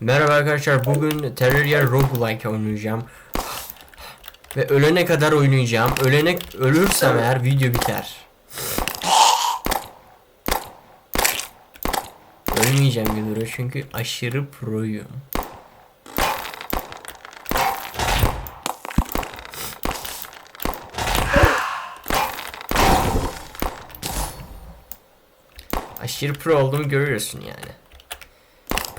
Merhaba arkadaşlar bugün Terraria Roguelike oynayacağım. Ve ölene kadar oynayacağım. Ölene ölürsem eğer video biter. Ölmeyeceğim gibi çünkü aşırı proyum. Aşırı pro olduğumu görüyorsun yani.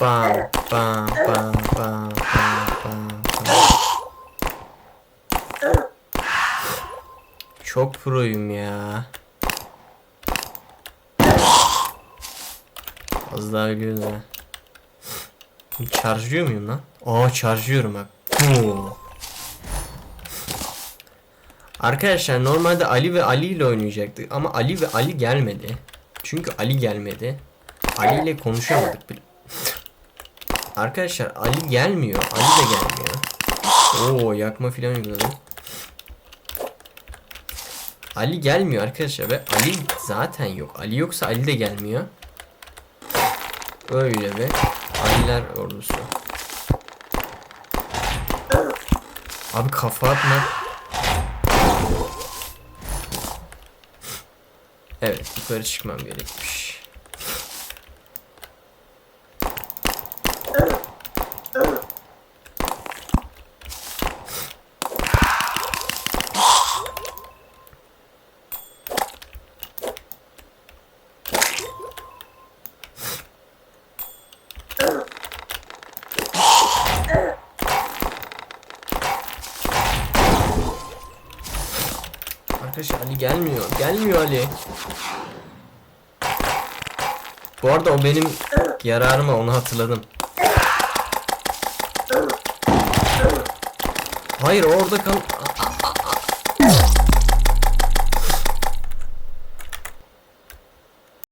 Bam bam bam bam bam bam. Çok proyum ya. Az daha ölüyoruz ha. Charge'lıyor muyum lan? Aa charge'lıyorum bak. Arkadaşlar normalde Ali ve Ali ile oynayacaktık ama Ali ve Ali gelmedi. Çünkü Ali gelmedi. Ali ile konuşamadık bile. Arkadaşlar Ali gelmiyor. Ali de gelmiyor. Oo yakma filan uyguladım. Ali gelmiyor arkadaşlar ve Ali zaten yok. Ali yoksa Ali de gelmiyor. Öyle bir Aliler ordusu. Abi kafa atma. Evet yukarı çıkmam gerekmiş. Arkadaşlar Ali gelmiyor. Gelmiyor Ali. Bu arada o benim yararıma onu hatırladım. Hayır orada kal.